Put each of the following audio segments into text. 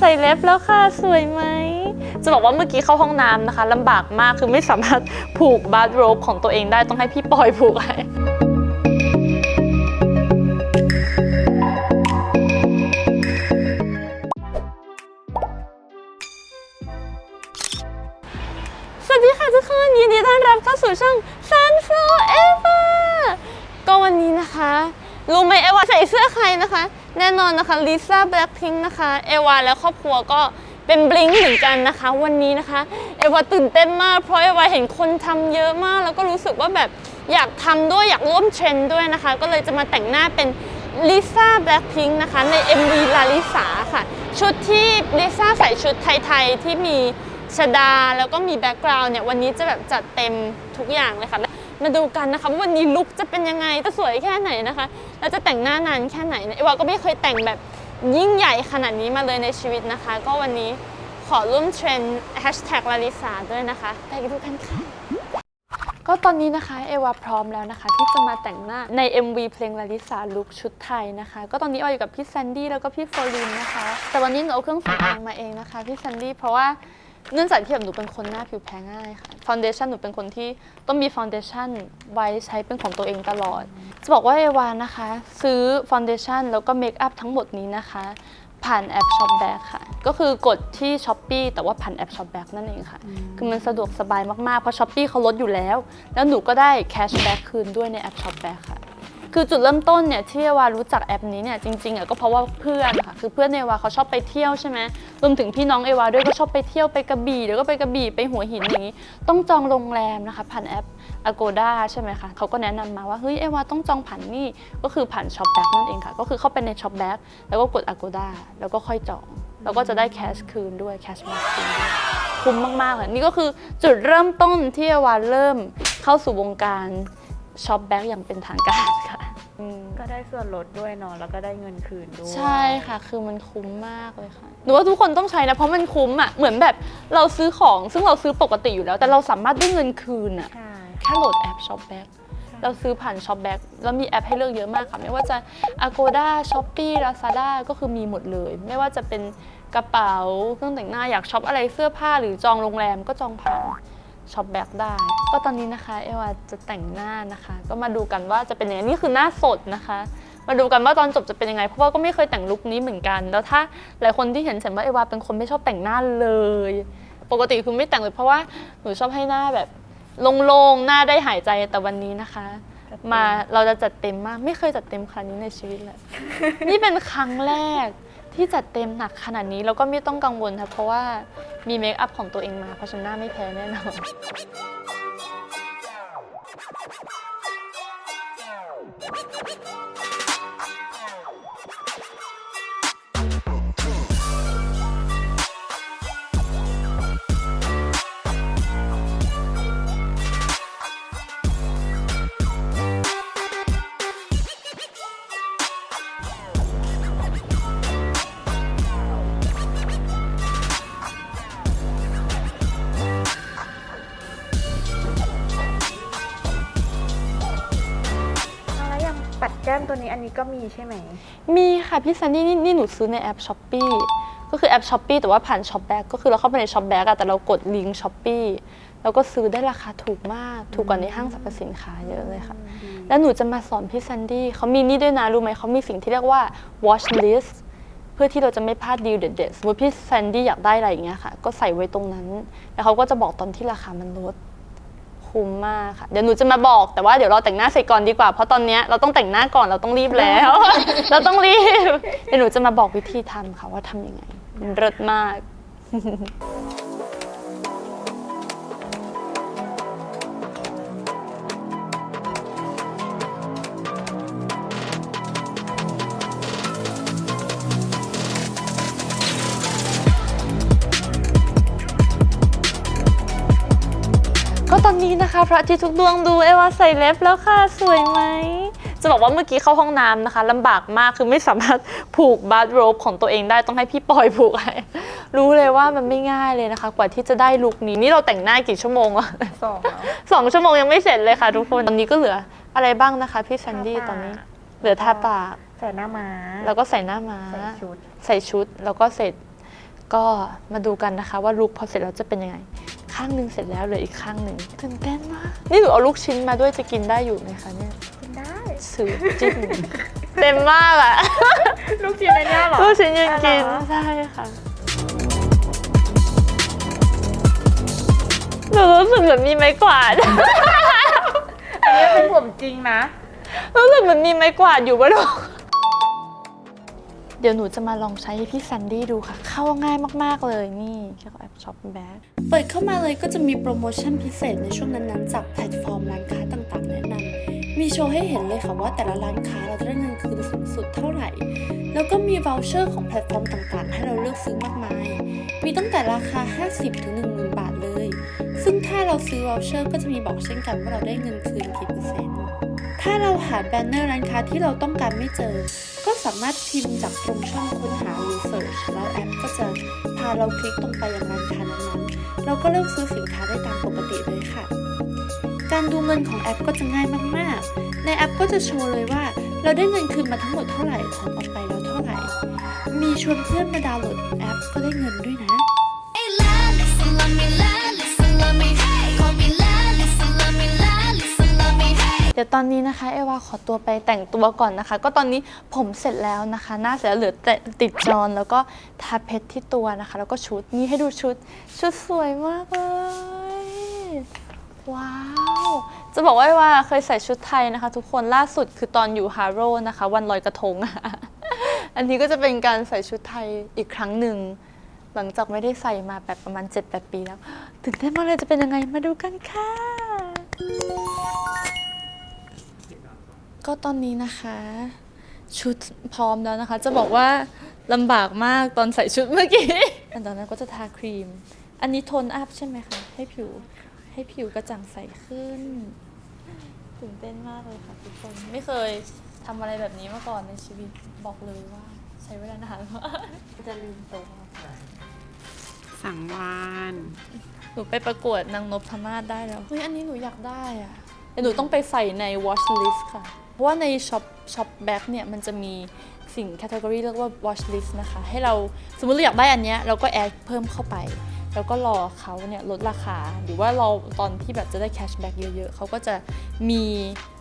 ใส่เล็บแล้วค่ะสวยไหม จะบอกว่าเมื่อกี้เข้าห้องน้ำนะคะลำบากมากคือไม่สามารถผูกบาร์โรบของตัวเองได้ต้องให้พี่ปอยผูกให้สวัสดีค่ะทุกคนยินดีต้อนรับเข้าสู่ช่อง Sunflo Eva ก็วันนี้นะคะ รู้ไหมเอว่าใส่เสื้อใครนะคะ แน่นอนนะคะลิซ่าแบล็คพิงนะคะเอวาและครอบครัวก็เป็นบลิงเหมือนกันนะคะ วันนี้นะคะ เอวาตื่นเต้นมาก เพราะเอวาเห็นคนทำเยอะมาก แล้วก็รู้สึกว่าแบบอยากทำด้วยอยากร่วมเทรนด์ด้วยนะคะ ก็เลยจะมาแต่งหน้าเป็นลิซ่าแบล็คพิงนะคะใน MV ลาลิสาค่ะ ชุดที่ลิซ่าใส่ชุดไทย ๆ ที่มีชดาแล้วก็มีแบ็กกราวน์เนี่ย วันนี้จะแบบจัดเต็มทุกอย่างเลยค่ะ มาดูกันนะคะว่าวันนี้ลุคจะเป็นยังไงจะสวยแค่ไหนนะคะแล้วจะแต่งหน้านานแค่ไหนเอวาก็ไม่เคยแต่งแบบยิ่งใหญ่ขนาดนี้มาเลยในชีวิตนะคะ ก็วันนี้ขอร่วมเทรนด์แฮชแท็กลาลิสาด้วยนะคะไปดูกันค่ะ ก็ตอนนี้นะคะเอวาพร้อมแล้วนะคะ ที่จะมาแต่งหน้าใน MV เพลงลาลิสาลุคชุดไทยนะคะ ก็ตอนนี้ออยอยู่กับพี่แซนดี้แล้วก็พี่โฟลินนะคะ แต่วันนี้หนูเอาเครื่องสำอางมาเองนะคะพี่แซนดี้เพราะว่า เนื่องจากที่แบบหนูเป็นคนหน้าผิวแพ้ง่ายค่ะฟ u นเดชันหนูเป็นคนที่ต้องมีฟ u นเดชันไว้ใช้เป็นของตัวเองตลอด จะบอกว่าเอวานะคะ ซื้อฟ u นเดชันแล้วก็เมคอัพทั้งหมดนี้นะคะ ผ่านแอป s h o p b a c k ค่ะ ก็คือกดที่ s h อ p e e แต่ว่าผ่านแอป s h o p b a c k นั่นเองค่ะ คือมันสะดวกสบายมากๆ เพราะ s h อ p e e เขาลดอยู่แล้ว แล้วหนูก็ได้แคชแบ็กคืนด้วยในแอป s h o p b a c k ค่ะ คือจุดเริ่มต้นเนี่ยที่เอวารู้จักแอปนี้เนี่ยจริงๆอะก็เพราะว่าเพื่อนค่ะคือเพื่อนเอวาเขาชอบไปเที่ยวใช่ไหมรวมถึงพี่น้องเอวาด้วยก็ชอบไปเที่ยวไปกระบี่เดี๋ยวก็ไปกระบี่ไปหัวหินอย่างนี้ ต้องจองโรงแรมนะคะผ่านแอป Agoda ใช่ไหมคะเขาก็แนะนำมาว่าเฮ้ยเอวาต้องจองผ่านนี่ก็คือผ่าน s h o p b a c k นั่นเองค่ะ ก็คือเข้าไปใน s h o p b a c k แล้วก็กด Agoda แล้วก็ค่อยจอง แล้วก็จะได้แคชคืนด้วยแคชแบ็กคืนด้วยคุ้มมากๆเลยนี่ก็คือจุดเริ่มต้นที่เอวาเริ่มเข้าสู่วงการช็อปแบ็กอย่างเป็นทางการค่ะ ก็ได้ส่วนลดด้วยเนาะแล้วก็ได้เงินคืนด้วย ใช่ค่ะ คือมันคุ้มมากเลยค่ะหนูว่าทุกคนต้องใช้นะ เพราะมันคุ้มอะ เหมือนแบบเราซื้อของ ซึ่งเราซื้อปกติอยู่แล้ว แต่เราสามารถได้เงินคืนอะ ใช่ แค่โหลดแอป Shopback เราซื้อผ่าน Shopback แล้วมีแอปให้เลือกเยอะมากค่ะ ไม่ว่าจะ Agoda Shopee Lazada ก็คือมีหมดเลย ไม่ว่าจะเป็นกระเป๋า เครื่องแต่งหน้า อยากช็อปอะไร เสื้อผ้า หรือจองโรงแรมก็จองผ่าน ช็อปแบ็กได้ ก็ตอนนี้นะคะเอวาจะแต่งหน้านะคะ ก็มาดูกันว่าจะเป็นยังไงนี่คือหน้าสดนะคะ มาดูกันว่าตอนจบจะเป็นยังไง เพราะว่าก็ไม่เคยแต่งลุคนี้เหมือนกัน แล้วถ้าหลายคนที่เห็นฉันว่าเอวาเป็นคนไม่ชอบแต่งหน้าเลย ปกติคือไม่แต่งเลยเพราะว่าหนูชอบให้หน้าแบบโล่งๆหน้าได้หายใจแต่วันนี้นะคะ มาเราจะจัดเต็มมาก ไม่เคยจัดเต็มขนาดนี้ในชีวิตเลยนี่เป็นครั้งแรก ที่จัดเต็มหนักขนาดนี้แล้วก็ไม่ต้องกังวลค่ะเพราะว่ามีเมคอัพของตัวเองมาเพราะฉันหน้าไม่แพ้แน่นอน ปัดแก้มตัวนี้อันนี้ก็มีใช่ไหม มีค่ะพี่ซันนี่นี่นี่หนูซื้อในแอปช้อปปีก็คือแอปช้อปปีแต่ว่าผ่านช็อปแบ็กก็คือเราเข้าไปในช็อปแบ็กอะแต่เรากดลิงก์ช้อปปีแล้วก็ซื้อได้ราคาถูกมาก ถูกกว่าในห้างสรรพสินค้าเยอะเลยค่ะ แล้วหนูจะมาสอนพี่ซันดี้เขามีนี่ด้วยนะ รู้ไหมเขามีสิ่งที่เรียกว่า watch list เพื่อที่เราจะไม่พลาดดีลเด็ดๆ สมมติพี่แซนดี้อยากได้อะไรอย่างเงี้ยค่ะ ก็ใส่ไว้ตรงนั้น แล้วเขาก็จะบอกตอนที่ราคามันลด คุ้มมากค่ะ เดี๋ยวหนูจะมาบอกแต่ว่าเดี๋ยวเราแต่งหน้าเสร็จก่อนดีกว่า เพราะตอนเนี้ยเราต้องแต่งหน้าก่อนเราต้องรีบแล้ว เราต้องรีบ เดี๋ยวหนูจะมาบอกวิธีทำค่ะว่าทำยังไงมันเลิศมาก นนี้นะคะพระอาทิตย์ทุกดวงดูเอวาใส่เล็บแล้วค่ะสวยไหมจะบอกว่าเมื่อกี้เข้าห้องน้ำนะคะลำบากมากคือไม่สามารถผูกบาร์โรบของตัวเองได้ต้องให้พี่ปอยผูกให้รู้เลยว่ามันไม่ง่ายเลยนะคะ กว่าที่จะได้ลุคนี้นี่เราแต่งหน้ากี่ชั่วโมงอะสองแล้วสองชั่วโมงยังไม่เสร็จเลยค่ะ ทุกคนตอนนี้ก็เหลืออะไรบ้างนะคะพี่แซนดี้ตอนนี้ เหลือทาปากใส่หน้าม้าแล้วก็ใส่หน้าม้าใส่ชุดใส่ชุดแล้วก็เสร็จก็มาดูกันนะคะ ว่าลุกพอเสร็จแล้วจะเป็นยังไง ข้างหนึ่งเสร็จแล้วเหลืออีกข้างหนึ่งตื่นเต้นมาก นี่หนูเอาลูกชิ้นมาด้วยจะกินได้อยู่ไหมคะเนี่ยกินได้สื่อจิ้มเต็มมากอะลูกชิ้นอันเนี้ยเหรอลูกชิ้นยังกินอ๋อเหรอใช่ค่ะหนูรู้สึกเหมือนมีไม้กวาด อันนี้เป็นผมจริงนะ รู้สึกเหมือนมีไม้กวาดอยู่บนหัว เดี๋ยวหนูจะมาลองใช้ให้พี่แซนดี้ดูค่ะ เข้าง่ายมากๆเลยนี่แค่แอปช็อปแบ็คเปิดเข้ามาเลยก็จะมีโปรโมชั่นพิเศษในช่วงนั้นๆ จากแพลตฟอร์มร้านค้าต่างๆ แนะนำมีโชว์ให้เห็นเลยค่ะว่าแต่ละร้านค้าเราจะได้เงินคืนสูงสุดเท่าไหร่ แล้วก็มี v o u เชอร์ของแพลตฟอร์มต่างๆ ให้เราเลือกซื้อมากมาย มีตั้งแต่ราคา 50ถึง10,000 บาทเลย ซึ่งถ้าเราซื้อ v o u เชอร์ก็จะมีบอกเช่นกันว่าเราได้เงินคืนกี่เปอร์เซ็นต์ ถ้าเราหาแบนเนอร์ร้านค้าที่เราต้องการไม่เจอ ก็สามารถพิมพ์จากตรงช่องค้นหาหรือ search แล้วแอปก็จะพาเราคลิกตรงไปยังร้านค้านั้นๆ เราก็เลือกซื้อสินค้าได้ตามปกติเลยค่ะ การดูเงินของแอปก็จะง่ายมากๆ ในแอปก็จะโชว์เลยว่า เราได้เงินคืนมาทั้งหมดเท่าไหร่ถอนออกไปแล้วเท่าไหร่ มีชวนเพื่อนมาดาวน์โหลดแอปก็ได้เงินด้วยนะ เดี๋ยวตอนนี้นะคะเอวาขอตัวไปแต่งตัวก่อนนะคะ ก็ตอนนี้ผมเสร็จแล้วนะคะ หน้าเสร็จแล้วเหลือแต่ติดจอนแล้วก็ทาเพชรที่ตัวนะคะ แล้วก็ชุดนี่ให้ดูชุด ชุดสวยมากเลย ว้าวจะบอกว่าเอวาเคยใส่ชุดไทยนะคะ ทุกคนล่าสุดคือตอนอยู่ฮาร์โร่นะคะ วันลอยกระทง อันนี้ก็จะเป็นการใส่ชุดไทยอีกครั้งหนึ่งหลังจากไม่ได้ใส่มาแบบประมาณ 7-8 ปีแล้วตื่นเต้นมากเลยจะเป็นยังไงมาดูกันค่ะ ก็ตอนนี้นะคะ ชุดพร้อมแล้วนะคะ จะบอกว่าลำบากมากตอนใส่ชุดเมื่อกี้อันตอนนั้นก็จะทาครีม อันนี้โทนอัพใช่ไหมคะให้ผิวให้ผิวกระจ่างใสขึ้นตื่นเต้นมากเลยค่ะทุกคนไม่เคยทำอะไรแบบนี้มาก่อนในชีวิตบอกเลยว่า ใช้เวลานานมากจะลืมตัวสังวานหนูไปประกวดนางนพมาศได้แล้วเฮ้ยอันนี้หนูอยากได้อะแต่หนูต้องไปใส่ใน watch list ค่ะ เพราะว่าในช็อปช็อปแบ็กเนี่ยมันจะมีสิ่งแคตตากรีเรียกว่า watch list นะคะ ให้เราสมมติเราอยากได้อันเนี้ยเราก็แอดเพิ่มเข้าไป แล้วก็รอเขาเนี่ยลดราคา หรือว่ารอตอนที่แบบจะได้แคชแบ็กเยอะๆ เขาก็จะมี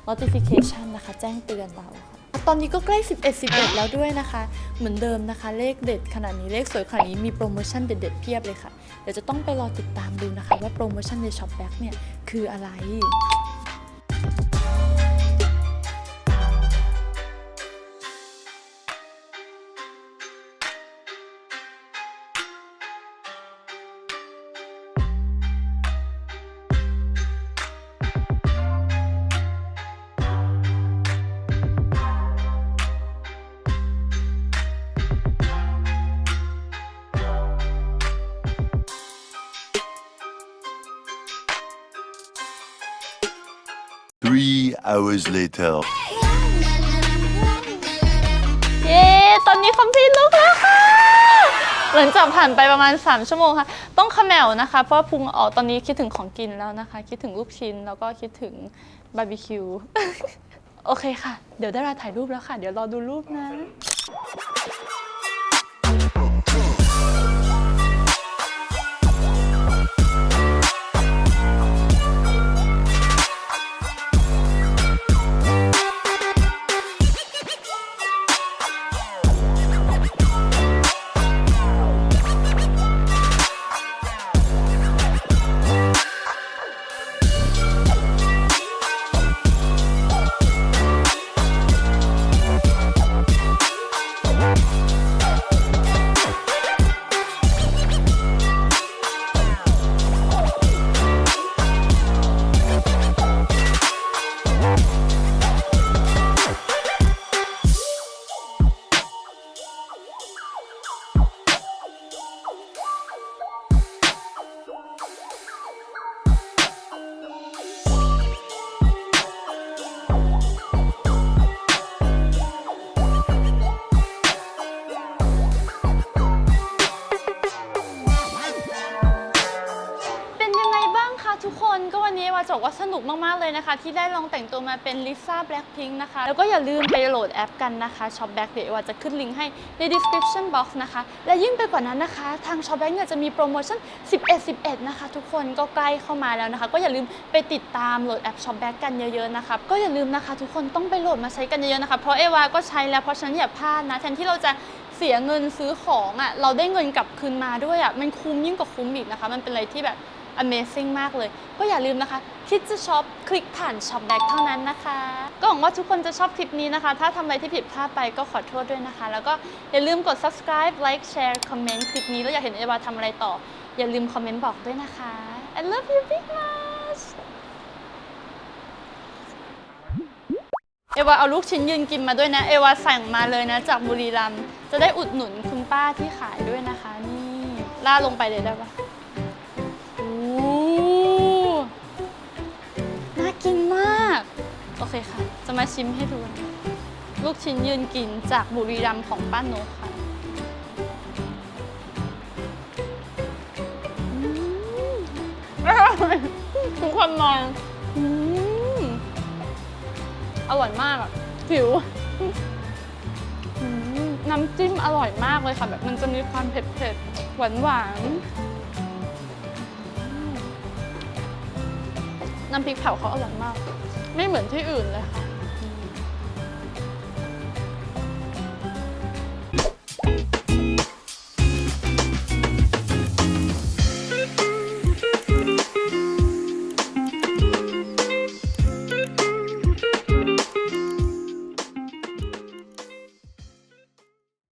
notification นะคะ แจ้งเตือนเราค่ะตอนนี้ก็ใกล้ 11 11 แล้วด้วยนะคะ เหมือนเดิมนะคะ เลขเด็ดขนาดนี้เลขสวยขนาดนี้มีโปรโมชั่นเด็ดๆเพียบเลยค่ะ เดี๋ยวจะต้องไปรอติดตามดูนะคะ ว่าโปรโมชั่นในช็อปแบ็กเนี่ยคืออะไร hours later. เย้ ตอนนี้คอมพิวลุกแล้วค่ะ หลังจากผ่านไปประมาณ 3 ชั่วโมงค่ะ ต้องขมวนะคะ เพราะว่าพุงออกตอนนี้คิดถึงของกินแล้วนะคะ คิดถึงลูกชิ้นแล้วก็คิดถึงบาร์บีคิว โอเคค่ะ เดี๋ยวได้เวลาถ่ายรูปแล้วค่ะ เดี๋ยวรอดูรูปนะ นุกมากๆเลยนะคะ ที่ได้ลองแต่งตัวมาเป็นลิซ่าแบล็คพิงนะคะ แล้วก็อย่าลืมไปโหลดแอปกันนะคะช็อปแบ็กเดี๋ยวเอวาจะขึ้นลิงก์ให้ใน description box นะคะ และยิ่งไปกว่านั้นนะคะ ทางช็อปแบ็กเนี่ยจะมีโปรโมชั่น 11 11 นะคะ ทุกคนก็ใกล้เข้ามาแล้วนะคะ ก็อย่าลืมไปติดตามโหลดแอปช็อปแบ็กกันเยอะๆนะคะก็อย่าลืมนะคะ ทุกคนต้องไปโหลดมาใช้กันเยอะๆนะคะเพราะเอวาก็ใช้แล้วเพราะฉะนั้นอย่าพลาดนะแทนที่เราจะเสียเงินซื้อของอะ่ะเราได้เงินกลับคืนมาด้วยอะ่ะมันคุ้มยิ่งกว่าคุ้มอีกนะคะ มันเป็นอะไรที่แบบ Amazing มากเลย ก็อย่าลืมนะคะ คิดจะช็อปคลิกผ่านช็อปแบ็กเท่านั้นนะคะ ก็หวังว่าทุกคนจะชอบคลิปนี้นะคะ ถ้าทำอะไรที่ผิดพลาดไปก็ขอโทษด้วยนะคะ แล้วก็อย่าลืมกด subscribe like share comment คลิปนี้แล้วอยากเห็นเอวาทำอะไรต่อ อย่าลืมคอมเมนต์บอกด้วยนะคะ I love you big much เอวาเอาลูกชิ้นยืนกินมาด้วยนะ เอวาสั่งมาเลยนะ จากบุรีรัมย์จะได้อุดหนุนคุณป้าที่ขายด้วยนะคะ นี่ล่าลงไปเลยได้ปะ คค่ะ จะมาชิมให้ดูนะลูกชิ้นยืนกินจากบุรีรัมย์ของป้านกค่ะทุกคนมองอร่อยมากอะผิว น้ำจิ้มอร่อยมากเลยค่ะ แบบมันจะมีความเผ็ดๆ หวานหวานๆ น้ำพริกเผาเขาอร่อยมาก ไม่เหมือนที่อื่นเลยค่ะ